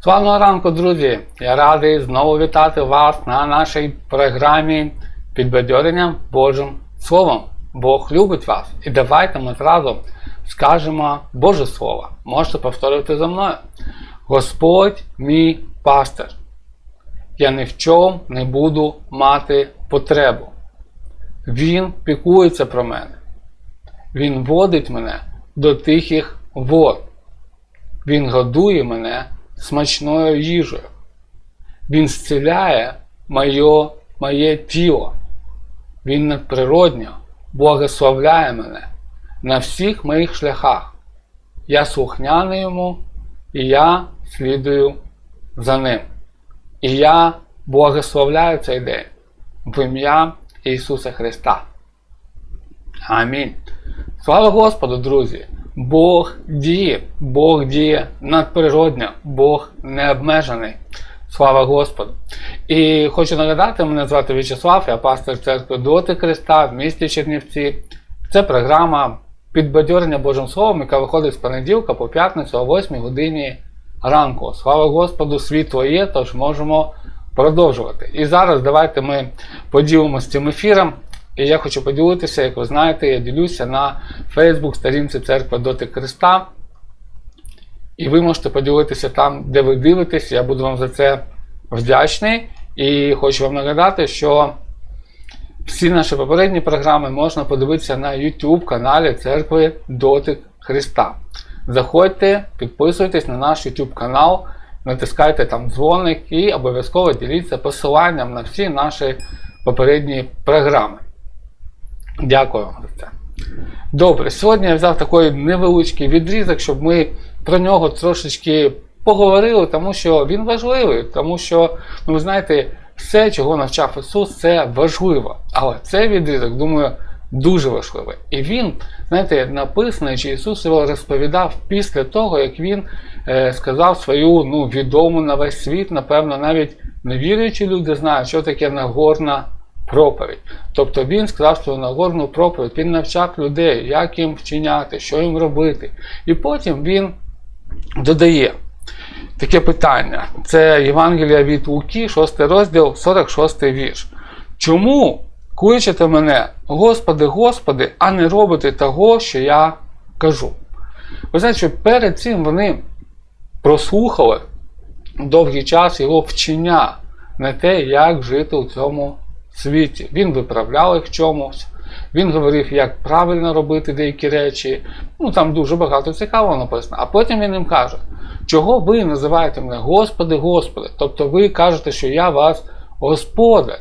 Славного ранку, друзі! Я радий знову вітати вас на нашій програмі підбадьорення Божим Словом. Бог любить вас. І давайте ми зразу скажемо Боже Слово. Можете повторювати за мною. Господь мій пастир. Я ні в чому не буду мати потребу. Він пікується про мене. Він водить мене до тихих вод. Він годує мене смачною їжею. Він зціляє моє, моє тіло. Він надприродньо благословляє мене на всіх моїх шляхах. Я слухняний йому, і я слідую за ним. І я благословляю цей день в ім'я Ісуса Христа. Амінь. Слава Господу, друзі! Бог діє, Бог діє надприродньо, Бог необмежений. Слава Господу! І хочу нагадати, мене звати В'ячеслав, я пастор церкви Доти Христа в місті Чернівці. Це програма підбадьорення Божим Словом, яка виходить з понеділка по п'ятницю о 8 годині ранку. Слава Господу, світло є, тож можемо продовжувати. І зараз давайте ми поділимося цим ефіром. І я хочу поділитися, як ви знаєте, я ділюся на Facebook сторінці Церква Доти Христа. І ви можете поділитися там, де ви дивитесь. Я буду вам за це вдячний. І хочу вам нагадати, що всі наші попередні програми можна подивитися на YouTube каналі Церкви Дотик Христа. Заходьте, підписуйтесь на наш YouTube канал, натискайте там дзвоник і обов'язково діліться посиланням на всі наші попередні програми. Дякую вам за це. Добре, сьогодні я взяв такий невеличкий відрізок, щоб ми про нього трошечки поговорили, тому що він важливий, тому що, ну ви знаєте, все, чого навчав Ісус, це важливо. Але цей відрізок, думаю, дуже важливий. І він, знаєте, написано, чи Ісус його розповідав після того, як він е, сказав свою ну, відому на весь світ, напевно, навіть невіруючі люди знають, що таке Нагорна проповідь. Тобто він сказав свою Нагорну проповідь, він навчав людей, як їм вчиняти, що їм робити. І потім він додає таке питання. Це Євангелія від Луки, 6 розділ, 46 вірш. Чому кличете мене, Господи, Господи, а не робите того, що я кажу? Ви знаєте, що перед цим вони прослухали довгий час його вчення на те, як жити у цьому світі. Він виправляв їх чомусь, він говорив, як правильно робити деякі речі. Ну там дуже багато цікавого написано. А потім він їм каже, чого ви називаєте мене Господи, Господи? Тобто ви кажете, що я вас Господар,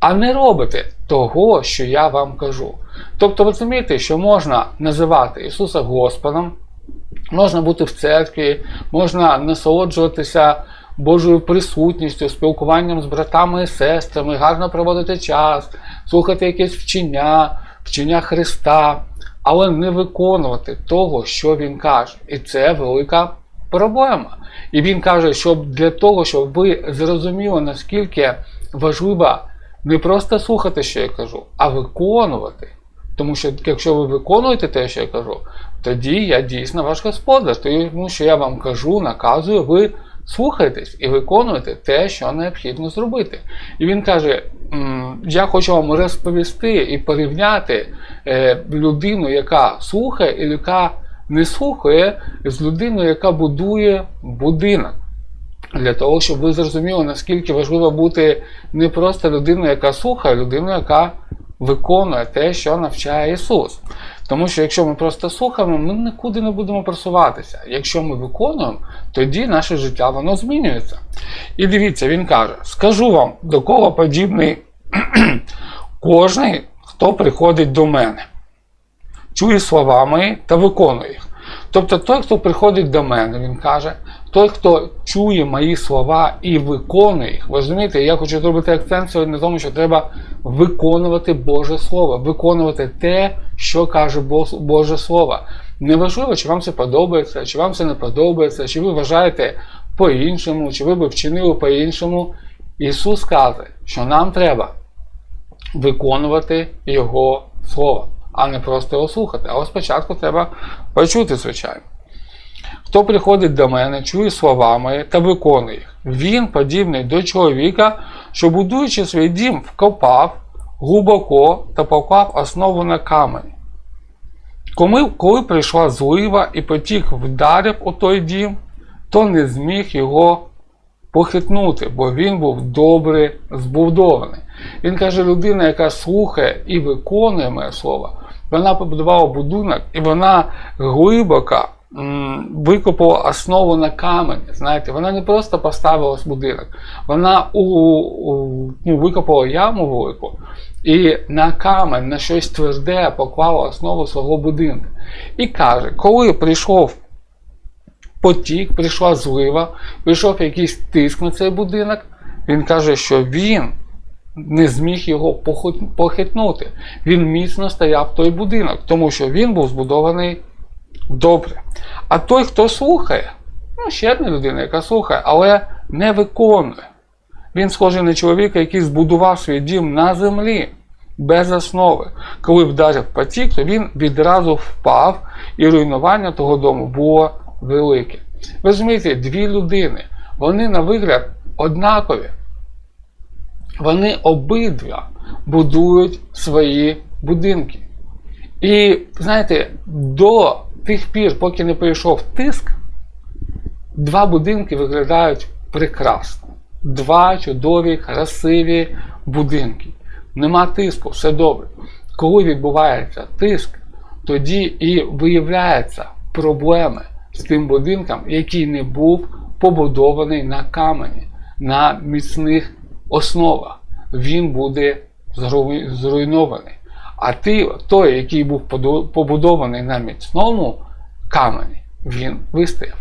а не робите того, що я вам кажу. Тобто, ви розумієте, що можна називати Ісуса Господом, можна бути в церкві, можна насолоджуватися. Божою присутністю, спілкуванням з братами і сестрами, гарно проводити час, слухати якесь вчення, вчення Христа, але не виконувати того, що Він каже. І це велика проблема. І він каже, що для того, щоб ви зрозуміли, наскільки важливо не просто слухати, що я кажу, а виконувати. Тому що якщо ви виконуєте те, що я кажу, тоді я дійсно ваш господар. Тому що я вам кажу, наказую, ви слухайтесь і виконуєте те, що необхідно зробити. І він каже: я хочу вам розповісти і порівняти людину, яка слухає, і яка не слухає, з людиною, яка будує будинок. Для того, щоб ви зрозуміли, наскільки важливо бути не просто людиною, яка слухає, а людиною, яка виконує те, що навчає Ісус. Тому що якщо ми просто слухаємо, ми нікуди не будемо просуватися. Якщо ми виконуємо, тоді наше життя воно змінюється. І дивіться, він каже: скажу вам, до кого подібний кожний, хто приходить до мене, чує слова мої та виконує їх. Тобто той, хто приходить до мене, він каже, той, хто чує мої слова і виконує їх, ви розумієте, я хочу зробити акцент сьогодні на тому, що треба виконувати Боже Слово, виконувати те, що каже Боже Слово. Неважливо, чи вам це подобається, чи вам це не подобається, чи ви вважаєте по-іншому, чи ви би вчинили по-іншому. Ісус каже, що нам треба виконувати Його Слово, а не просто його слухати. Але спочатку треба почути, звичайно. Хто приходить до мене, чує слова мої та виконує їх. Він подібний до чоловіка, що будуючи свій дім, вкопав глибоко та поклав основу на камені. Коли, коли прийшла злива і потік вдарив у той дім, то не зміг його похитнути, бо він був добре збудований. Він каже, людина, яка слухає і виконує моє слово, вона побудувала будинок і вона глибоко м, викопала основу на камені. Знаєте, вона не просто поставила будинок, вона у, у, ну, викопала яму велику і на камень, на щось тверде поклала основу свого будинку. І каже, коли прийшов потік, прийшла злива, прийшов якийсь тиск на цей будинок, він каже, що він не зміг його похитнути. Він міцно стояв той будинок, тому що він був збудований добре. А той, хто слухає, ну, ще одна людина, яка слухає, але не виконує. Він схожий на чоловіка, який збудував свій дім на землі без основи. Коли вдарив потік, то він відразу впав, і руйнування того дому було велике. Ви розумієте, дві людини, вони на вигляд однакові. Вони обидва будують свої будинки. І знаєте, до тих пір, поки не прийшов тиск, два будинки виглядають прекрасно. Два чудові, красиві будинки. Нема тиску, все добре. Коли відбувається тиск, тоді і виявляються проблеми з тим будинком, який не був побудований на камені, на міцних основах. Він буде зруйнований. А ти, той, який був побудований на міцному камені, він вистояв.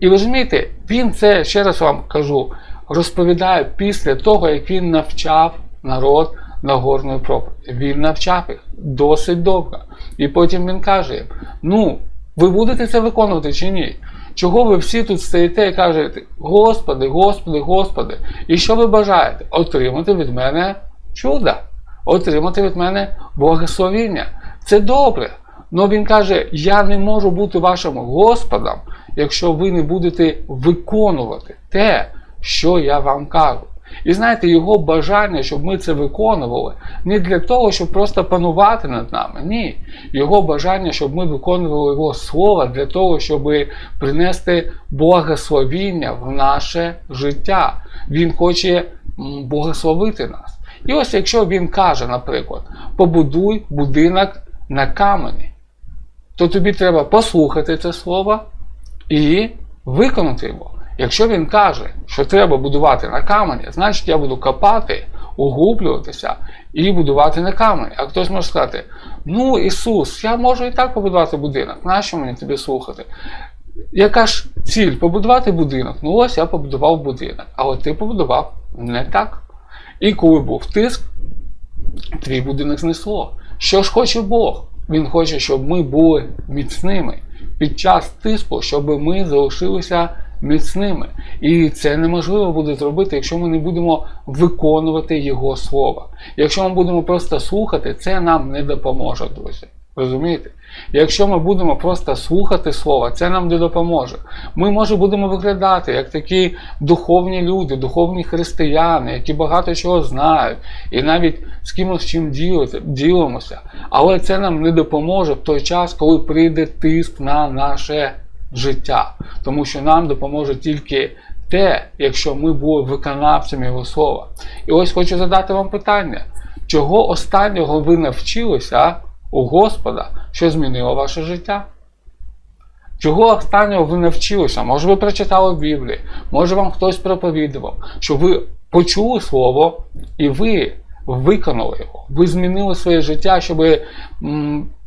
І розумієте, він це, ще раз вам кажу, розповідає після того, як він навчав народ Нагорної проповіді. Він навчав їх досить довго. І потім він каже їм: ну, ви будете це виконувати чи ні? Чого ви всі тут стоїте і кажете, Господи, Господи, Господи, і що ви бажаєте? Отримати від мене чудо, отримати від мене благословіння. Це добре. Але він каже: я не можу бути вашим Господом, якщо ви не будете виконувати те, що я вам кажу. І знаєте, його бажання, щоб ми це виконували, не для того, щоб просто панувати над нами. Ні. Його бажання, щоб ми виконували його слово для того, щоб принести благословіння в наше життя. Він хоче благословити нас. І ось якщо він каже, наприклад, побудуй будинок на камені, то тобі треба послухати це слово і виконати його. Якщо він каже, що треба будувати на камені, значить я буду копати, углублюватися і будувати на камені. А хтось може сказати: ну Ісус, я можу і так побудувати будинок, нащо мені тобі слухати? Яка ж ціль побудувати будинок? Ну ось я побудував будинок, а от ти побудував не так. І коли був тиск, твій будинок знесло. Що ж хоче Бог? Він хоче, щоб ми були міцними під час тиску, щоб ми залишилися міцними. І це неможливо буде зробити, якщо ми не будемо виконувати Його слова. Якщо ми будемо просто слухати, це нам не допоможе, друзі. Розумієте? Якщо ми будемо просто слухати Слово, це нам не допоможе. Ми, може, будемо виглядати як такі духовні люди, духовні християни, які багато чого знають, і навіть з кимось чим ділимося. Але це нам не допоможе в той час, коли прийде тиск на наше життя. Тому що нам допоможе тільки те, якщо ми були виконавцями Його слова. І ось хочу задати вам питання: чого останнього ви навчилися у Господа, що змінило ваше життя? Чого останнього ви навчилися? Може, ви прочитали в Біблії, може вам хтось проповідував, що ви почули слово і ви виконали його. Ви змінили своє життя, щоб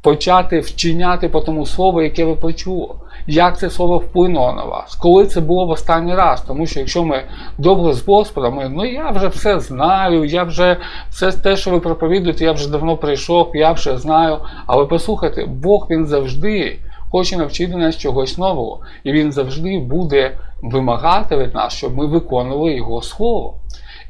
почати вчиняти по тому слову, яке ви почули. Як це слово вплинуло на вас? Коли це було в останній раз? Тому що якщо ми добре з Господом, ну я вже все знаю, я вже все те, що ви проповідуєте, я вже давно прийшов, я вже знаю. Але послухайте, Бог він завжди хоче навчити нас чогось нового, і він завжди буде вимагати від нас, щоб ми виконували його слово.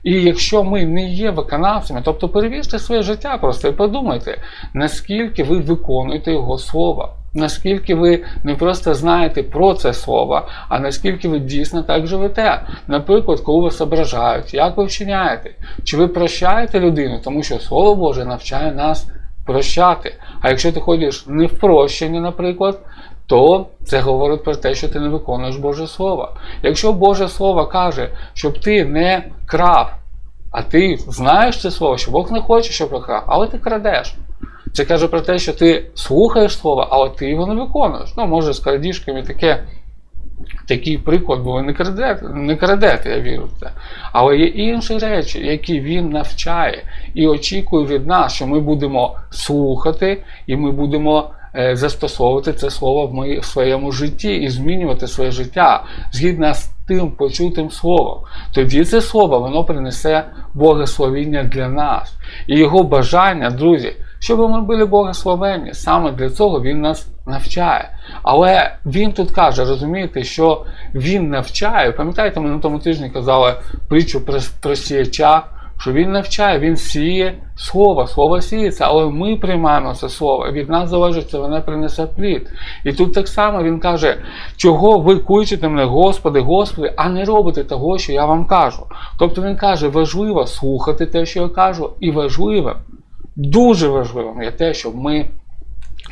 І якщо ми не є виконавцями, тобто перевірте своє життя просто і подумайте, наскільки ви виконуєте його слово. Наскільки ви не просто знаєте про це слово, а наскільки ви дійсно так живете. Наприклад, коли вас ображають, як ви вчиняєте? Чи ви прощаєте людину, тому що Слово Боже навчає нас прощати. А якщо ти ходиш не в прощення, наприклад, то це говорить про те, що ти не виконуєш Боже Слово. Якщо Боже Слово каже, щоб ти не крав, а ти знаєш це слово, що Бог не хоче, щоб ти крав, але ти крадеш. Це каже про те, що ти слухаєш слово, але ти його не виконуєш. Ну, може, з крадіжками таке. Такий приклад, бо ви не крадете, не крадете, я вірю в це. Але є інші речі, які він навчає і очікує від нас, що ми будемо слухати і ми будемо е, застосовувати це слово в, мої, в своєму житті і змінювати своє життя згідно з тим почутим словом. Тоді це слово воно принесе благословіння для нас. І його бажання, друзі, щоб ми були благословенні. Саме для цього він нас навчає. Але він тут каже, розумієте, що він навчає. Пам'ятаєте, ми на тому тижні казали притчу про, про сіяча, що він навчає, він сіє слово, слово сіється, але ми приймаємо це слово. Від нас залежить, що воно принесе плід. І тут так само він каже, чого ви куючите мене, Господи, Господи, а не робите того, що я вам кажу. Тобто він каже, важливо слухати те, що я кажу, і важливо, дуже важливим є те, щоб ми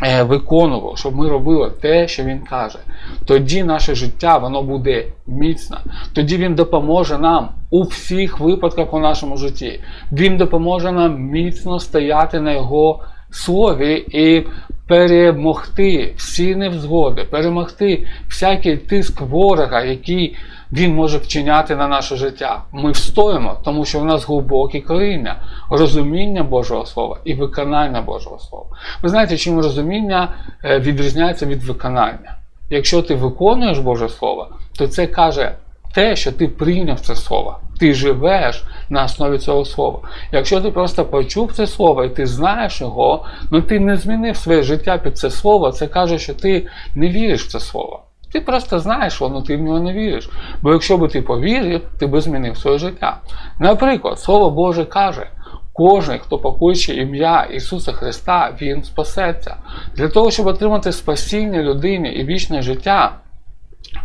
е, виконували, щоб ми робили те, що він каже. Тоді наше життя воно буде міцне. Тоді він допоможе нам у всіх випадках у нашому житті. Він допоможе нам міцно стояти на його слові і перемогти всі невзгоди, перемогти всякий тиск ворога, який він може вчиняти на наше життя. Ми встоїмо, тому що в нас глибокі коріння, розуміння Божого Слова і виконання Божого Слова. Ви знаєте, чим розуміння е, відрізняється від виконання? Якщо ти виконуєш Боже Слово, то це каже те, що ти прийняв це слово. Ти живеш на основі цього слова. Якщо ти просто почув це слово і ти знаєш його, ну ти не змінив своє життя під це слово, це каже, що ти не віриш в це слово. Ти просто знаєш воно, ти в нього не віриш. Бо якщо би ти повірив, ти би змінив своє життя. Наприклад, Слово Боже каже, кожен, хто покличе ім'я Ісуса Христа, Він спасеться. Для того, щоб отримати спасіння людині і вічне життя,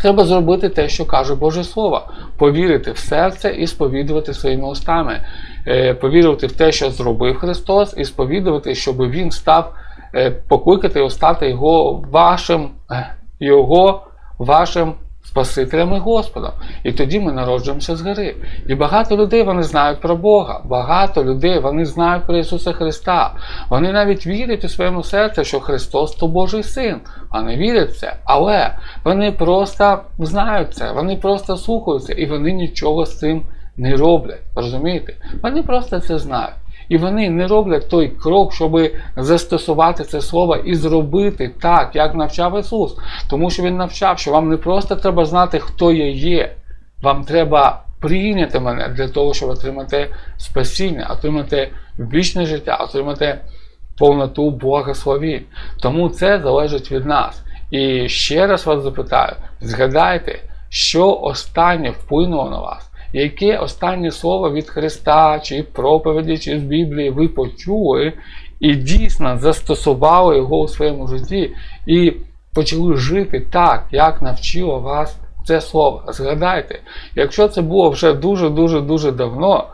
треба зробити те, що каже Боже Слово. Повірити в серце і сповідувати своїми устами. Е, Повірити в те, що зробив Христос, і сповідувати, щоб Він став, е, покликати його стати Його вашим, е, Його вашим Спасителем і Господом. І тоді ми народжуємося згори. І багато людей вони знають про Бога. Багато людей вони знають про Ісуса Христа. Вони навіть вірять у своєму серці, що Христос то Божий син. Вони вірять в це. Але вони просто знають це, вони просто слухаються і вони нічого з цим не роблять. Розумієте? Вони просто це знають. І вони не роблять той крок, щоб застосувати це слово і зробити так, як навчав Ісус. Тому що Він навчав, що вам не просто треба знати, хто я є. Вам треба прийняти мене для того, щоб отримати спасіння, отримати вічне життя, отримати повноту благословінь. Тому це залежить від нас. І ще раз вас запитаю: згадайте, що останнє вплинуло на вас. Яке останнє слово від Христа, чи проповіді, чи з Біблії ви почули і дійсно застосували його у своєму житті і почали жити так, як навчило вас це слово. Згадайте, якщо це було вже дуже-дуже дуже давно,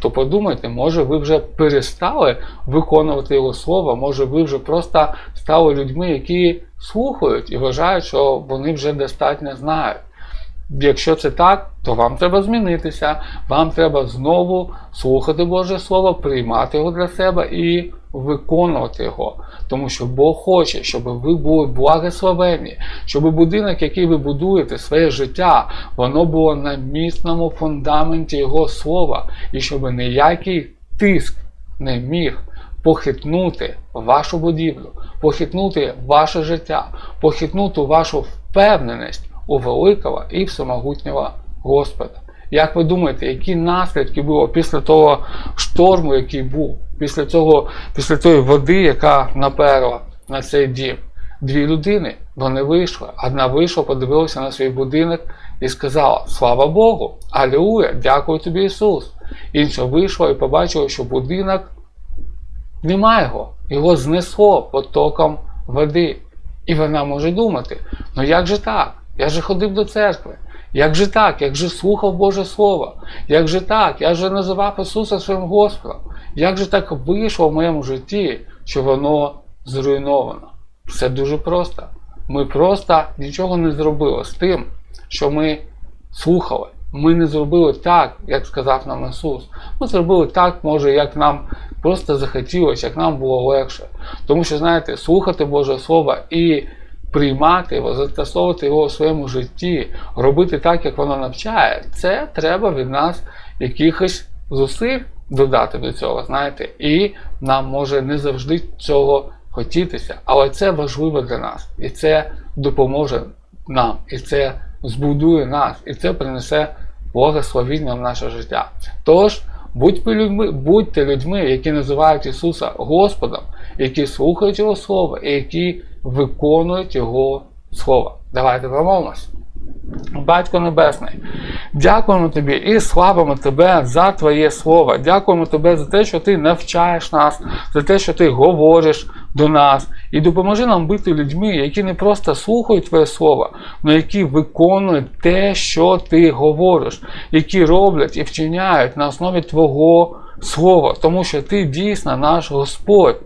то подумайте, може ви вже перестали виконувати його слово, може ви вже просто стали людьми, які слухають і вважають, що вони вже достатньо знають. Якщо це так, то вам треба змінитися, вам треба знову слухати Боже Слово, приймати його для себе і виконувати його. Тому що Бог хоче, щоб ви були благословені, щоб будинок, який ви будуєте, своє життя, воно було на міцному фундаменті Його слова, і щоб ніякий тиск не міг похитнути вашу будівлю, похитнути ваше життя, похитнути вашу впевненість у великого і всемогутнього Господа. Як ви думаєте, які наслідки було після того шторму, який був, після цього, після тої води, яка наперла на цей дім? Дві людини вони вийшли. Одна вийшла, подивилася на свій будинок і сказала: Слава Богу! Алілуя! Дякую тобі, Ісус! Інша вийшла і побачила, що будинок немає його, його знесло потоком води. І вона може думати: ну як же так? Я же ходив до церкви. Як же так? Як же слухав Боже Слово? Як же так? Я же називав Ісуса своїм Господом. Як же так вийшло в моєму житті, що воно зруйновано? Все дуже просто. Ми просто нічого не зробили з тим, що ми слухали. Ми не зробили так, як сказав нам Ісус. Ми зробили так, може, як нам просто захотілося, як нам було легше. Тому що, знаєте, слухати Боже Слово і приймати його, застосовувати його у своєму житті, робити так, як воно навчає, це треба від нас якихось зусиль додати до цього, знаєте, і нам може не завжди цього хотітися, але це важливо для нас, і це допоможе нам, і це збудує нас, і це принесе благословіння в наше життя. Тож, будьте людьми, будьте людьми, які називають Ісуса Господом, які слухають Його Слово і які виконують Його Слово. Давайте промовимось. Батько Небесний, дякуємо Тобі і славимо Тебе за Твоє Слово. Дякуємо Тебе за те, що Ти навчаєш нас, за те, що Ти говориш до нас. І допоможи нам бути людьми, які не просто слухають Твоє Слово, але які виконують те, що Ти говориш, які роблять і вчиняють на основі Твого Слова, тому що Ти дійсно наш Господь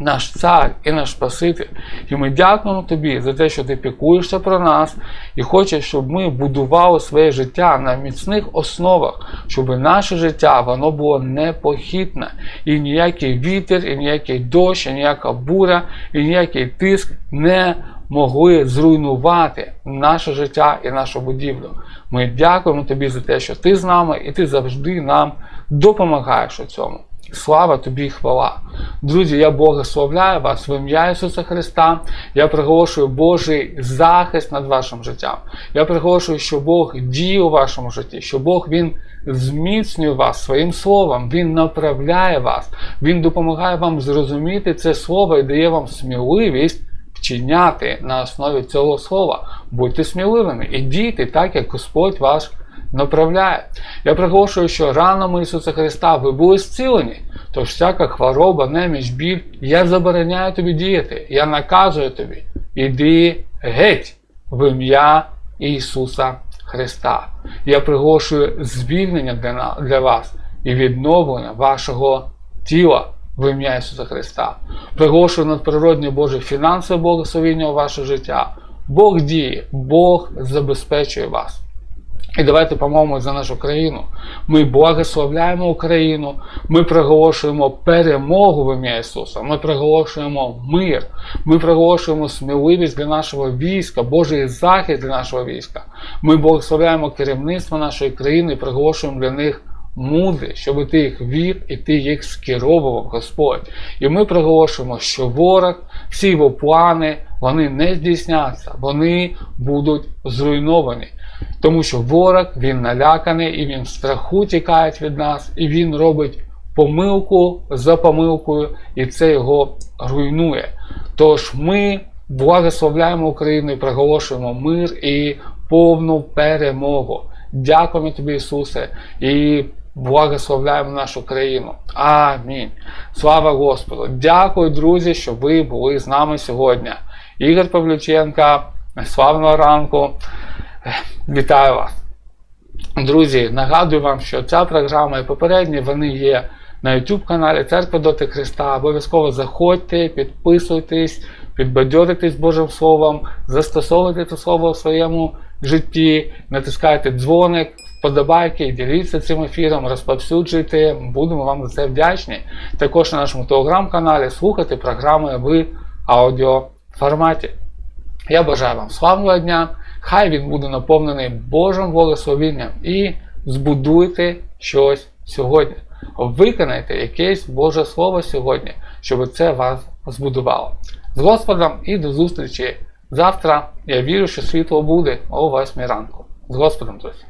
наш цар і наш Спаситель. І ми дякуємо тобі за те, що ти пікуєшся про нас і хочеш, щоб ми будували своє життя на міцних основах, щоб наше життя воно було непохитне. І ніякий вітер, і ніякий дощ, і ніяка буря, і ніякий тиск не могли зруйнувати наше життя і нашу будівлю. Ми дякуємо тобі за те, що ти з нами, і ти завжди нам допомагаєш у цьому. Слава тобі і хвала. Друзі, я благословляю вас в ім'я Ісуса Христа. Я приголошую Божий захист над вашим життям. Я приголошую, що Бог діє у вашому житті, що Бог Він зміцнює вас своїм словом, Він направляє вас, Він допомагає вам зрозуміти це слово і дає вам сміливість вчиняти на основі цього слова. Будьте сміливими і дійте так, як Господь ваш направляє. Я приголошую, що ранами Ісуса Христа ви були зцілені. Тож всяка хвороба, неміч, біль, я забороняю тобі діяти. Я наказую тобі. Іди геть в ім'я Ісуса Христа. Я приголошую звільнення для, для вас і відновлення вашого тіла в ім'я Ісуса Христа. Приголошую надприродне Боже фінансове благословіння у ваше життя. Бог діє, Бог забезпечує вас. І давайте помолимось за нашу країну. Ми благословляємо Україну, ми приголошуємо перемогу в ім'я Ісуса, ми приголошуємо мир, ми приголошуємо сміливість для нашого війська, Божий захист для нашого війська. Ми благословляємо керівництво нашої країни і приголошуємо для них мудрість, щоб ти їх вів і ти їх скеровував, Господь. І ми приголошуємо, що ворог, всі його плани, вони не здійсняться, вони будуть зруйновані. Тому що ворог він наляканий і він в страху тікає від нас, і він робить помилку за помилкою, і це його руйнує. Тож ми благословляємо Україну і проголошуємо мир і повну перемогу. Дякуємо тобі, Ісусе, і благословляємо нашу країну. Амінь. Слава Господу! Дякую, друзі, що ви були з нами сьогодні. Ігор Павлюченка, славного ранку. Вітаю вас. Друзі, нагадую вам, що ця програма і попередні вони є на YouTube каналі Церква Доти Христа. Обов'язково заходьте, підписуйтесь, підбадьоритесь Божим Словом, застосовуйте це слово в своєму житті, натискайте дзвоник, вподобайки, діліться цим ефіром, розповсюджуйте. Будемо вам за це вдячні. Також на нашому телеграм-каналі слухайте програми в аудіоформаті. Я бажаю вам славного дня! Хай він буде наповнений Божим благословенням і збудуйте щось сьогодні. Виконайте якесь Боже Слово сьогодні, щоб це вас збудувало. З Господом і до зустрічі завтра. Я вірю, що світло буде о 8 ранку. З Господом, друзі!